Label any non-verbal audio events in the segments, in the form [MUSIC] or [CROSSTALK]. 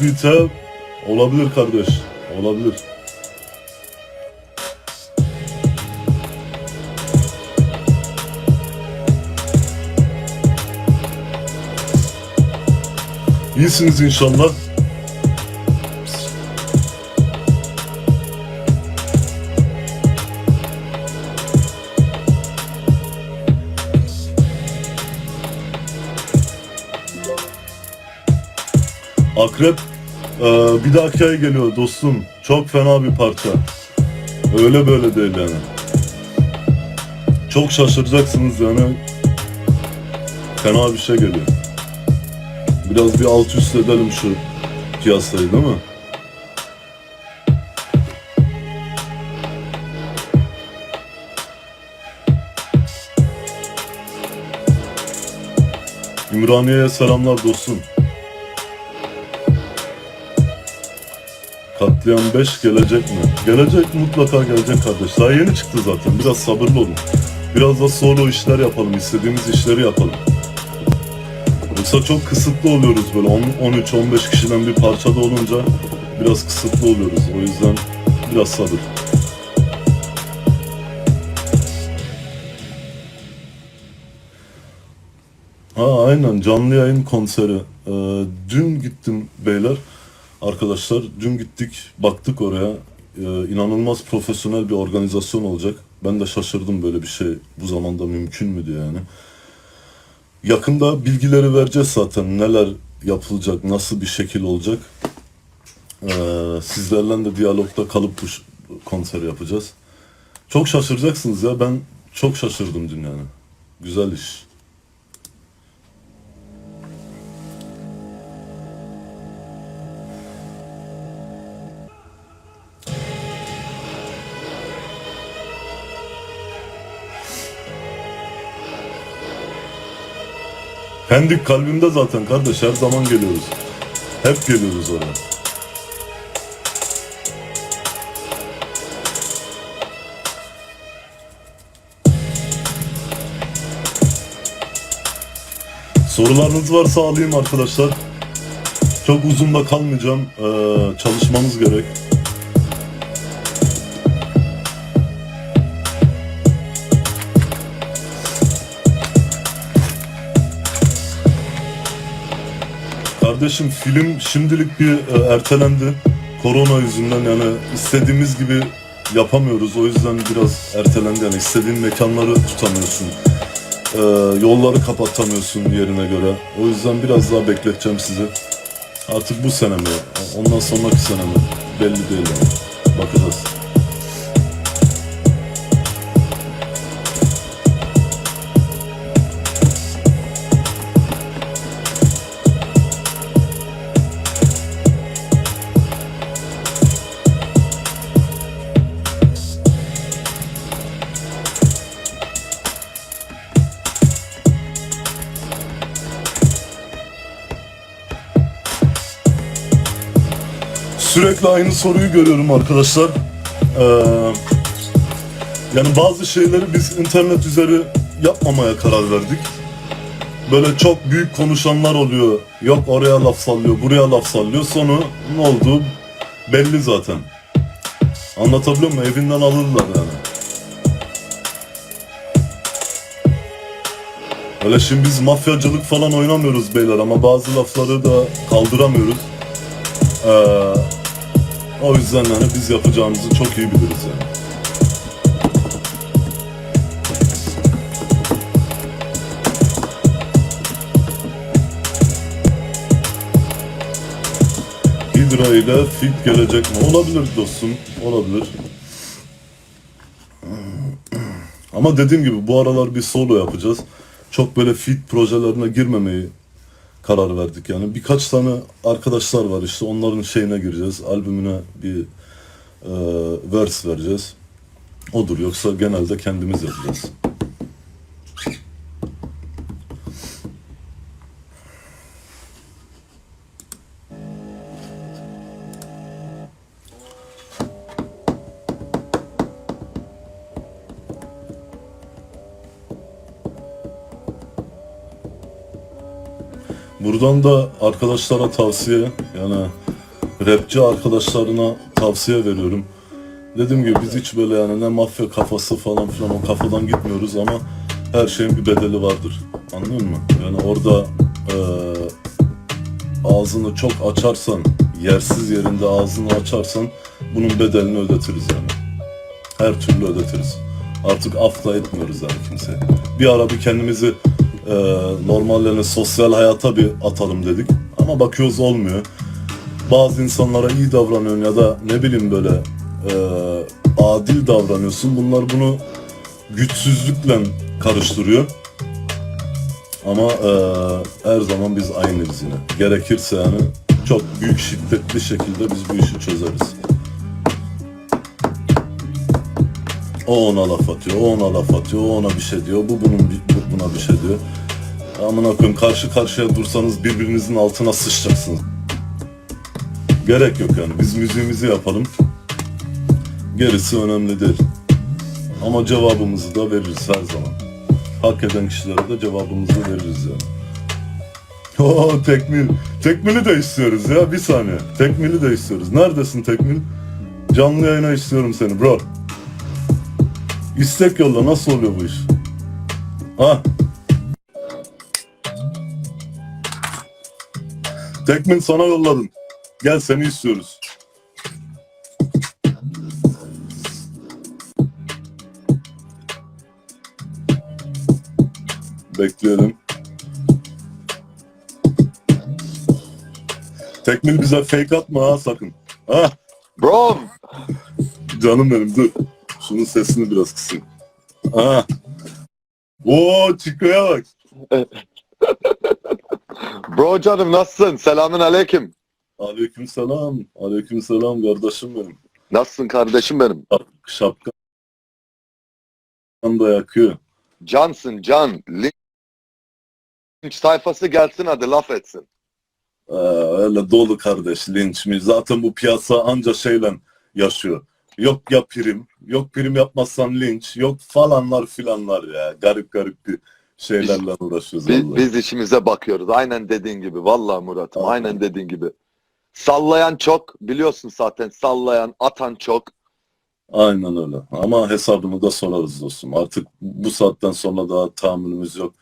beat'e olabilir kardeş. Olabilir. İyisiniz inşallah. Akrep e, bir dahaki ay geliyor dostum. Çok fena bir parça. Öyle böyle değil yani. Çok şaşıracaksınız yani. Fena bir şey geliyor. Biraz bir alt üst edelim şu piyasayı değil mi? Ümraniye'ye selamlar dostum. Katliam 5 gelecek mi? Gelecek mutlaka gelecek kardeş. Daha yeni çıktı zaten. Biraz sabırlı olun. Biraz da solo işler yapalım. istediğimiz işleri yapalım. Yoksa çok kısıtlı oluyoruz böyle 13-15 kişiden bir parçada olunca biraz kısıtlı oluyoruz. O yüzden biraz sabır. Ha aynen canlı yayın konseri. Ee, dün gittim beyler. Arkadaşlar dün gittik baktık oraya. Ee, inanılmaz profesyonel bir organizasyon olacak. Ben de şaşırdım böyle bir şey bu zamanda mümkün mü diye yani. Yakında bilgileri vereceğiz zaten. Neler yapılacak, nasıl bir şekil olacak. Ee, sizlerle de diyalogda kalıp bu konseri yapacağız. Çok şaşıracaksınız ya. Ben çok şaşırdım dün yani. Güzel iş. Pendik kalbimde zaten kardeş. Her zaman geliyoruz. Hep geliyoruz oraya. Sorularınız varsa alayım arkadaşlar. Çok uzun da kalmayacağım. Ee, çalışmamız gerek. Kardeşim film şimdilik bir e, ertelendi. Korona yüzünden yani istediğimiz gibi yapamıyoruz. O yüzden biraz ertelendi yani istediğin mekanları tutamıyorsun. Ee, yolları kapatamıyorsun yerine göre. O yüzden biraz daha bekleteceğim sizi. Artık bu sene mi? Ondan sonraki sene mi? Belli değil. Bakacağız. Sürekli aynı soruyu görüyorum arkadaşlar. Ee, yani bazı şeyleri biz internet üzeri yapmamaya karar verdik. Böyle çok büyük konuşanlar oluyor. Yok oraya laf sallıyor, buraya laf sallıyor. Sonu ne oldu belli zaten. Anlatabiliyor muyum? Evinden alırlar yani. Öyle şimdi biz mafyacılık falan oynamıyoruz beyler ama bazı lafları da kaldıramıyoruz. Ee, o yüzden hani biz yapacağımızı çok iyi biliriz yani. Hidra ile fit gelecek mi? Olabilir dostum, olabilir. Ama dediğim gibi bu aralar bir solo yapacağız. Çok böyle fit projelerine girmemeyi karar verdik yani. Birkaç tane arkadaşlar var işte onların şeyine gireceğiz. Albümüne bir e, verse vereceğiz. Odur yoksa genelde kendimiz yapacağız. Buradan da arkadaşlara tavsiye yani rapçi arkadaşlarına tavsiye veriyorum. Dediğim gibi biz hiç böyle yani ne mafya kafası falan filan o kafadan gitmiyoruz ama her şeyin bir bedeli vardır. Anlıyor musun? Yani orada eee, ağzını çok açarsan, yersiz yerinde ağzını açarsan bunun bedelini ödetiriz yani. Her türlü ödetiriz. Artık af etmiyoruz yani kimseye. Bir ara bir kendimizi e, normal sosyal hayata bir atalım dedik. Ama bakıyoruz olmuyor. Bazı insanlara iyi davranıyorsun ya da ne bileyim böyle e, adil davranıyorsun. Bunlar bunu güçsüzlükle karıştırıyor. Ama e, her zaman biz aynıyız yine. Gerekirse yani çok büyük şiddetli şekilde biz bu işi çözeriz. O ona laf atıyor, o ona laf atıyor, o ona bir şey diyor, bu bunun bu buna bir şey diyor. Amına koyayım karşı karşıya dursanız birbirinizin altına sıçacaksınız. Gerek yok yani biz müziğimizi yapalım. Gerisi önemli değil. Ama cevabımızı da veririz her zaman. Hak eden kişilere de cevabımızı veririz yani. [LAUGHS] Oo tekmil. Tekmili de istiyoruz ya bir saniye. Tekmili de istiyoruz. Neredesin tekmil? Canlı yayına istiyorum seni bro. İstek yolla nasıl oluyor bu iş? Ha? Tekmin sana yolladım. Gel seni istiyoruz. Bekleyelim. Tekmil bize fake atma ha sakın. Ha? Bro, Canım benim dur. Şunun sesini biraz kısayım. Ha. Oo Chico'ya bak. [LAUGHS] bro canım nasılsın? Selamün aleyküm. Aleyküm selam. Aleyküm selam kardeşim benim. Nasılsın kardeşim benim? Şapkan da yakıyor. Cansın can. Linç sayfası gelsin hadi laf etsin. Ee, öyle dolu kardeş linç mi? Zaten bu piyasa anca şeyle yaşıyor. Yok ya prim, yok prim yapmazsan linç, yok falanlar filanlar ya. Garip garip bir şeylerle uğraşıyoruz Biz, biz işimize bakıyoruz. Aynen dediğin gibi. Vallahi Murat'ım Aynen. aynen dediğin gibi. Sallayan çok. Biliyorsun zaten sallayan, atan çok. Aynen öyle. Ama hesabını da sorarız dostum. Artık bu saatten sonra daha tahammülümüz yok.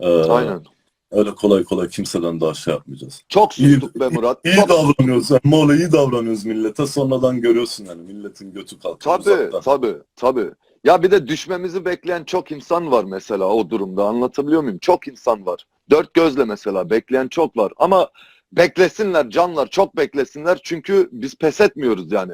Ee, Aynen. Öyle kolay kolay kimseden daha şey yapmayacağız. Çok İyi- sustuk be Murat. İyi Çok davranıyoruz. Öyle iyi davranıyoruz millete. Sonradan görüyorsun yani milletin götü kalkıyor Tabii, uzaktan. tabii, tabii. Ya bir de düşmemizi bekleyen çok insan var mesela o durumda. Anlatabiliyor muyum? Çok insan var. Dört gözle mesela bekleyen çok var. Ama beklesinler canlar, çok beklesinler. Çünkü biz pes etmiyoruz yani.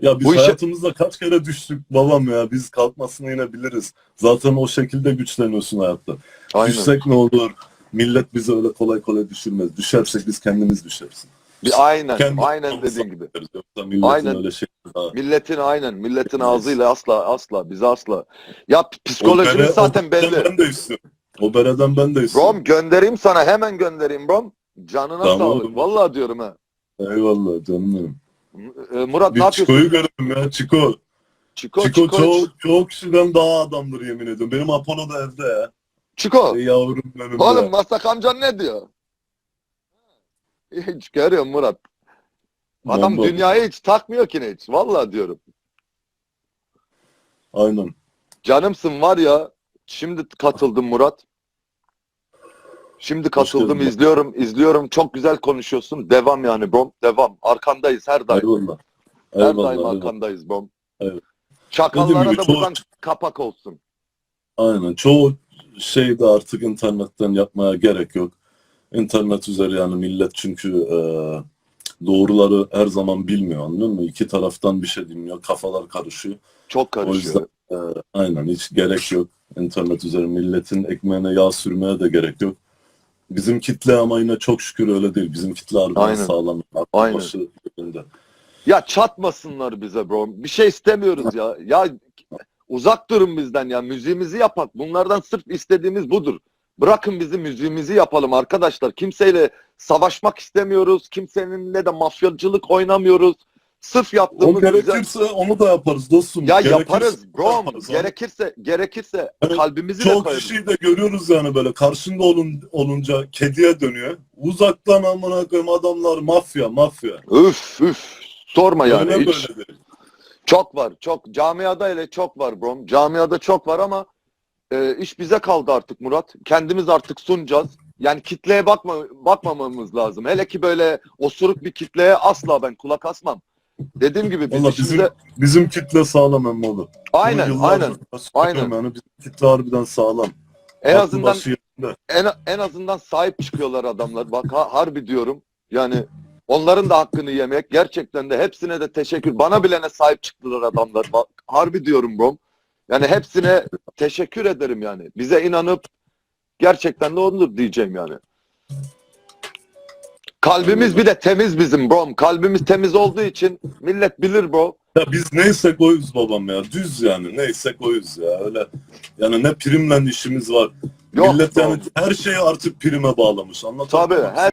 Ya biz Bu işe- hayatımızda kaç kere düştük babam ya. Biz kalkmasını yine biliriz. Zaten o şekilde güçleniyorsun hayatta. Aynen. Düşsek ne olur? Millet bizi öyle kolay kolay düşürmez. Düşersek biz kendimiz düşeriz. Bir, aynen, Kendi aynen dediğin gibi. Yoksa milletin Aynen. öyle şey. Milletin aynen, milletin ağzıyla asla, asla, bize asla. Ya psikolojimiz bere- zaten belli. Ben de istiyorum. O bereden ben de istiyorum. Rom göndereyim sana, hemen göndereyim Rom. Canına Tamam sağlık. oğlum. Vallahi diyorum ha. Eyvallah canım benim. Ee, Murat ne Bir yapıyorsun? Çiko'yu görelim ya Çiko. Çiko, Çiko, Çiko, çok, çok kişiden daha adamdır yemin ediyorum. Benim Apollo da evde ya. Çiko. Ey yavrum benim Oğlum ya. Masak amcan ne diyor? [LAUGHS] Hiç görüyorum Murat. Adam Bomba. dünyayı hiç takmıyor ki ne hiç. Vallahi diyorum. Aynen. Canımsın var ya. Şimdi katıldım Murat. Şimdi katıldım izliyorum izliyorum. Çok güzel konuşuyorsun. Devam yani bro. Devam. Arkandayız her daim. Eyvallah. Her Eyvallah. daim eyvallah. arkandayız bro. Evet. Çakallara Dediğim da gibi buradan kapak olsun. Aynen. Çoğu şey de artık internetten yapmaya gerek yok. İnternet üzeri yani millet çünkü e, doğruları her zaman bilmiyor anlıyor musun? İki taraftan bir şey dinliyor. Kafalar karışıyor. Çok O karışıyor. yüzden e, aynen hiç gerek yok. İnternet üzeri milletin ekmeğine yağ sürmeye de gerek yok. Bizim kitle ama yine çok şükür öyle değil. Bizim kitle harbiden sağlam. Aynen. başı yerinde. Ya çatmasınlar bize bro. Bir şey istemiyoruz ya. Ya uzak durun bizden ya. Müziğimizi yapak. Bunlardan sırf istediğimiz budur. Bırakın bizi müziğimizi yapalım arkadaşlar. Kimseyle savaşmak istemiyoruz. Kimseninle de mafyacılık oynamıyoruz. Sırf O yaptığımız güzel... gerekirse onu da yaparız dostum. Ya Gerekirse yaparız [LAUGHS] bro. yaparız abi. Gerekirse gerekirse Evet, kalbimizi de Çok kişiyi de görüyoruz yani böyle karşında olun, olunca kediye dönüyor. Uzaktan amına koyayım adamlar mafya mafya. Üf üf. Sorma yani. Öyle hiç. böyle değil. Çok var. Çok. Camiada hele çok var bro. Camiada çok var ama e, iş bize kaldı artık Murat. Kendimiz artık sunacağız. Yani kitleye bakma, bakmamamız lazım. Hele ki böyle osuruk bir kitleye asla ben kulak asmam. Dediğim gibi biz Valla işimize... bizim, bizim kitle sağlam emmoğlu. Aynen aynen. aynen. Yani bizim kitle harbiden sağlam. En Aklı azından en, en azından sahip çıkıyorlar adamlar. Bak ha- harbi diyorum. Yani onların da hakkını yemek. Gerçekten de hepsine de teşekkür. Bana bilene sahip çıktılar adamlar. Bak harbi diyorum bro. Yani hepsine teşekkür ederim yani. Bize inanıp gerçekten de ondur diyeceğim yani. Kalbimiz bir de temiz bizim bro. Kalbimiz temiz olduğu için millet bilir bro. Ya biz neysek oyuz babam ya. Düz yani. Neysek oyuz ya. Öyle yani ne primle işimiz var. Yok Millet yani her şeyi artık prime bağlamış. Anlatabiliyor Tabii her